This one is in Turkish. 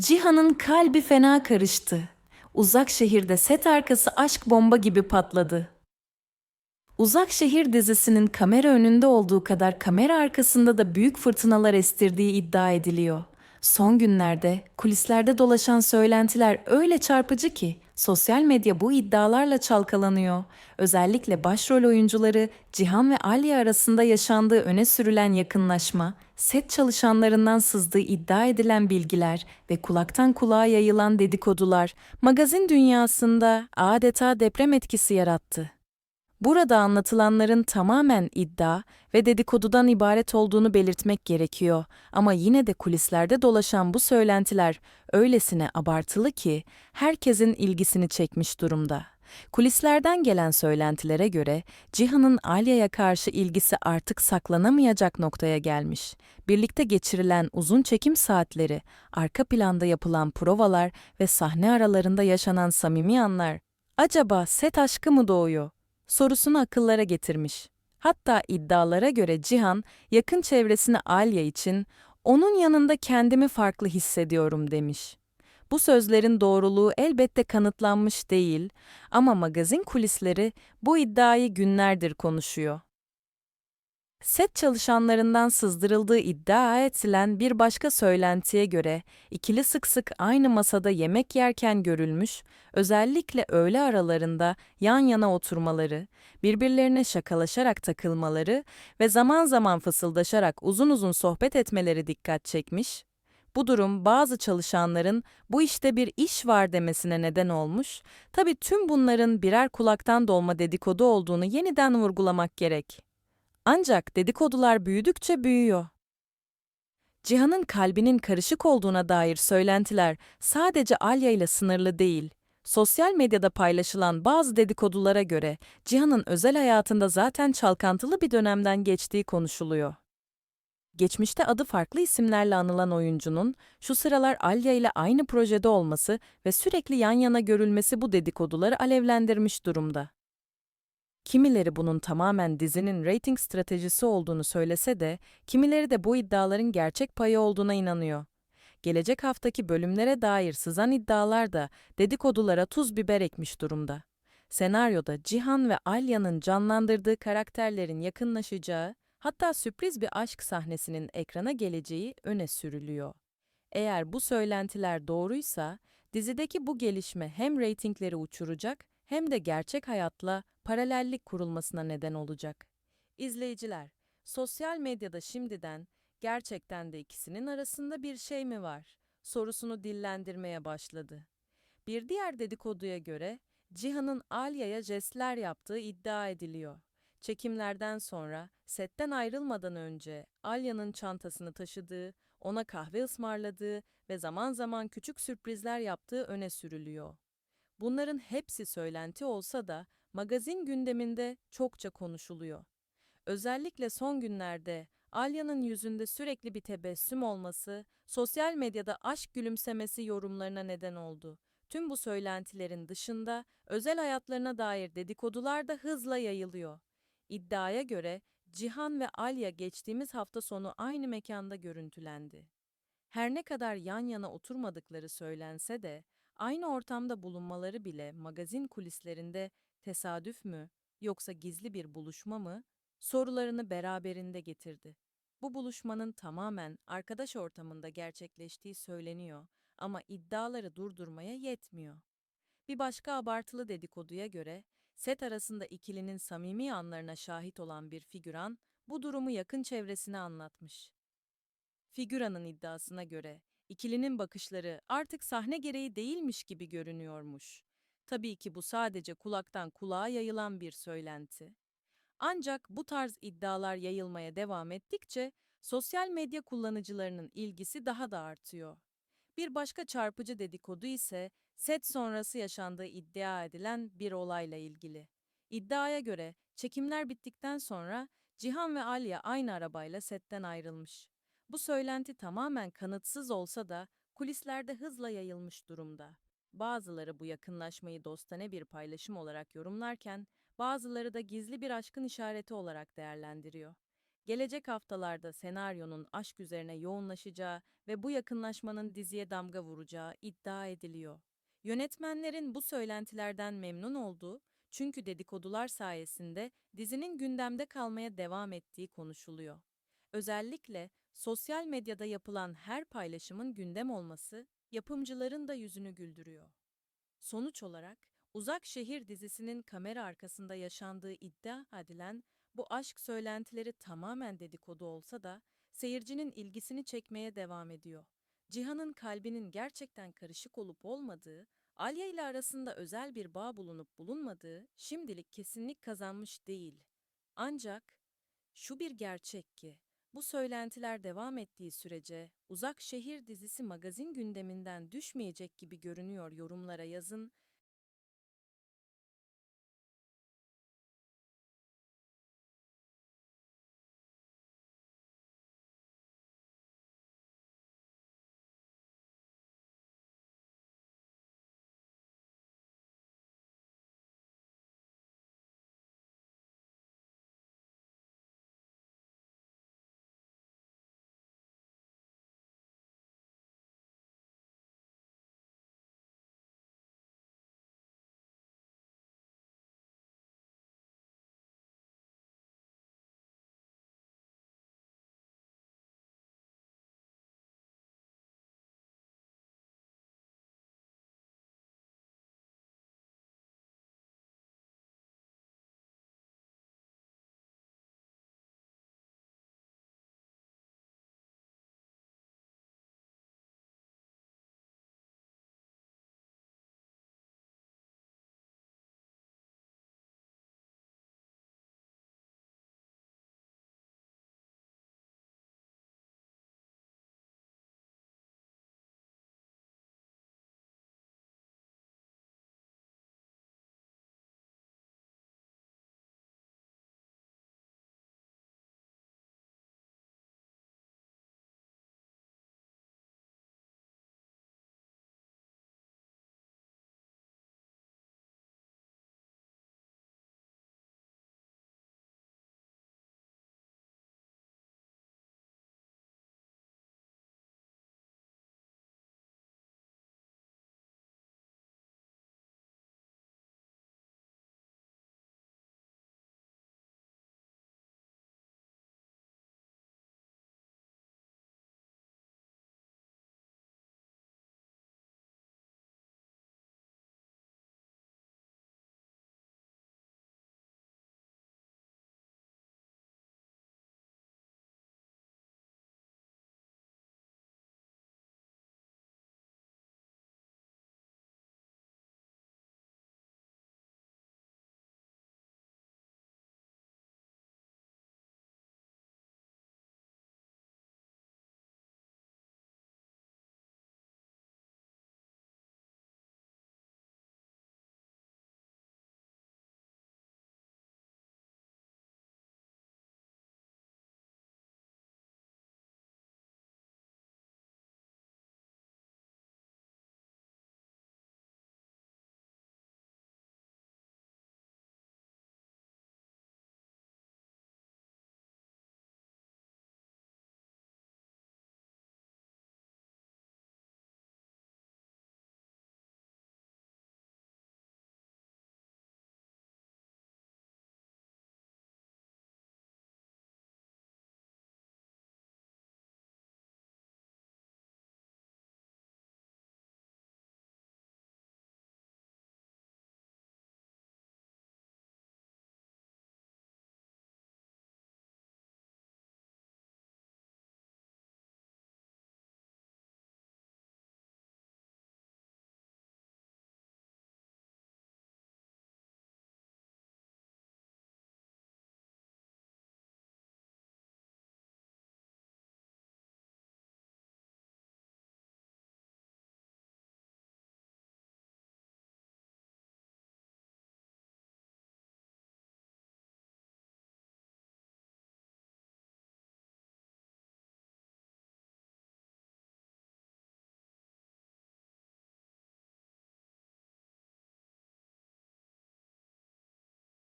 Cihan'ın kalbi fena karıştı. Uzak şehirde set arkası aşk bomba gibi patladı. Uzak Şehir dizisinin kamera önünde olduğu kadar kamera arkasında da büyük fırtınalar estirdiği iddia ediliyor. Son günlerde kulislerde dolaşan söylentiler öyle çarpıcı ki sosyal medya bu iddialarla çalkalanıyor. Özellikle başrol oyuncuları Cihan ve Alya arasında yaşandığı öne sürülen yakınlaşma, set çalışanlarından sızdığı iddia edilen bilgiler ve kulaktan kulağa yayılan dedikodular magazin dünyasında adeta deprem etkisi yarattı. Burada anlatılanların tamamen iddia ve dedikodudan ibaret olduğunu belirtmek gerekiyor ama yine de kulislerde dolaşan bu söylentiler öylesine abartılı ki herkesin ilgisini çekmiş durumda. Kulislerden gelen söylentilere göre Cihan'ın Alya'ya karşı ilgisi artık saklanamayacak noktaya gelmiş. Birlikte geçirilen uzun çekim saatleri, arka planda yapılan provalar ve sahne aralarında yaşanan samimi anlar acaba set aşkı mı doğuyor? Sorusunu akıllara getirmiş. Hatta iddialara göre Cihan, yakın çevresine Alya için onun yanında kendimi farklı hissediyorum demiş. Bu sözlerin doğruluğu elbette kanıtlanmış değil ama magazin kulisleri bu iddiayı günlerdir konuşuyor. Set çalışanlarından sızdırıldığı iddia edilen bir başka söylentiye göre ikili sık sık aynı masada yemek yerken görülmüş, özellikle öğle aralarında yan yana oturmaları, birbirlerine şakalaşarak takılmaları ve zaman zaman fısıldaşarak uzun uzun sohbet etmeleri dikkat çekmiş. Bu durum bazı çalışanların bu işte bir iş var demesine neden olmuş. Tabii tüm bunların birer kulaktan dolma dedikodu olduğunu yeniden vurgulamak gerek. Ancak dedikodular büyüdükçe büyüyor. Cihan'ın kalbinin karışık olduğuna dair söylentiler sadece Alya ile sınırlı değil. Sosyal medyada paylaşılan bazı dedikodulara göre Cihan'ın özel hayatında zaten çalkantılı bir dönemden geçtiği konuşuluyor. Geçmişte adı farklı isimlerle anılan oyuncunun şu sıralar Alya ile aynı projede olması ve sürekli yan yana görülmesi bu dedikoduları alevlendirmiş durumda. Kimileri bunun tamamen dizinin rating stratejisi olduğunu söylese de, kimileri de bu iddiaların gerçek payı olduğuna inanıyor. Gelecek haftaki bölümlere dair sızan iddialar da dedikodulara tuz biber ekmiş durumda. Senaryoda Cihan ve Alya'nın canlandırdığı karakterlerin yakınlaşacağı, hatta sürpriz bir aşk sahnesinin ekrana geleceği öne sürülüyor. Eğer bu söylentiler doğruysa, dizideki bu gelişme hem reytingleri uçuracak hem de gerçek hayatla paralellik kurulmasına neden olacak. İzleyiciler, sosyal medyada şimdiden gerçekten de ikisinin arasında bir şey mi var sorusunu dillendirmeye başladı. Bir diğer dedikoduya göre Cihan'ın Alya'ya jestler yaptığı iddia ediliyor. Çekimlerden sonra setten ayrılmadan önce Alya'nın çantasını taşıdığı, ona kahve ısmarladığı ve zaman zaman küçük sürprizler yaptığı öne sürülüyor. Bunların hepsi söylenti olsa da magazin gündeminde çokça konuşuluyor. Özellikle son günlerde Alya'nın yüzünde sürekli bir tebessüm olması, sosyal medyada aşk gülümsemesi yorumlarına neden oldu. Tüm bu söylentilerin dışında özel hayatlarına dair dedikodular da hızla yayılıyor. İddiaya göre Cihan ve Alya geçtiğimiz hafta sonu aynı mekanda görüntülendi. Her ne kadar yan yana oturmadıkları söylense de Aynı ortamda bulunmaları bile magazin kulislerinde tesadüf mü yoksa gizli bir buluşma mı sorularını beraberinde getirdi. Bu buluşmanın tamamen arkadaş ortamında gerçekleştiği söyleniyor ama iddiaları durdurmaya yetmiyor. Bir başka abartılı dedikoduya göre set arasında ikilinin samimi anlarına şahit olan bir figüran bu durumu yakın çevresine anlatmış. Figüranın iddiasına göre İkilinin bakışları artık sahne gereği değilmiş gibi görünüyormuş. Tabii ki bu sadece kulaktan kulağa yayılan bir söylenti. Ancak bu tarz iddialar yayılmaya devam ettikçe sosyal medya kullanıcılarının ilgisi daha da artıyor. Bir başka çarpıcı dedikodu ise set sonrası yaşandığı iddia edilen bir olayla ilgili. İddiaya göre çekimler bittikten sonra Cihan ve Alya aynı arabayla setten ayrılmış. Bu söylenti tamamen kanıtsız olsa da kulislerde hızla yayılmış durumda. Bazıları bu yakınlaşmayı dostane bir paylaşım olarak yorumlarken, bazıları da gizli bir aşkın işareti olarak değerlendiriyor. Gelecek haftalarda senaryonun aşk üzerine yoğunlaşacağı ve bu yakınlaşmanın diziye damga vuracağı iddia ediliyor. Yönetmenlerin bu söylentilerden memnun olduğu, çünkü dedikodular sayesinde dizinin gündemde kalmaya devam ettiği konuşuluyor. Özellikle sosyal medyada yapılan her paylaşımın gündem olması, yapımcıların da yüzünü güldürüyor. Sonuç olarak, Uzak Şehir dizisinin kamera arkasında yaşandığı iddia edilen bu aşk söylentileri tamamen dedikodu olsa da seyircinin ilgisini çekmeye devam ediyor. Cihan'ın kalbinin gerçekten karışık olup olmadığı, Alya ile arasında özel bir bağ bulunup bulunmadığı şimdilik kesinlik kazanmış değil. Ancak şu bir gerçek ki, bu söylentiler devam ettiği sürece Uzak Şehir dizisi magazin gündeminden düşmeyecek gibi görünüyor yorumlara yazın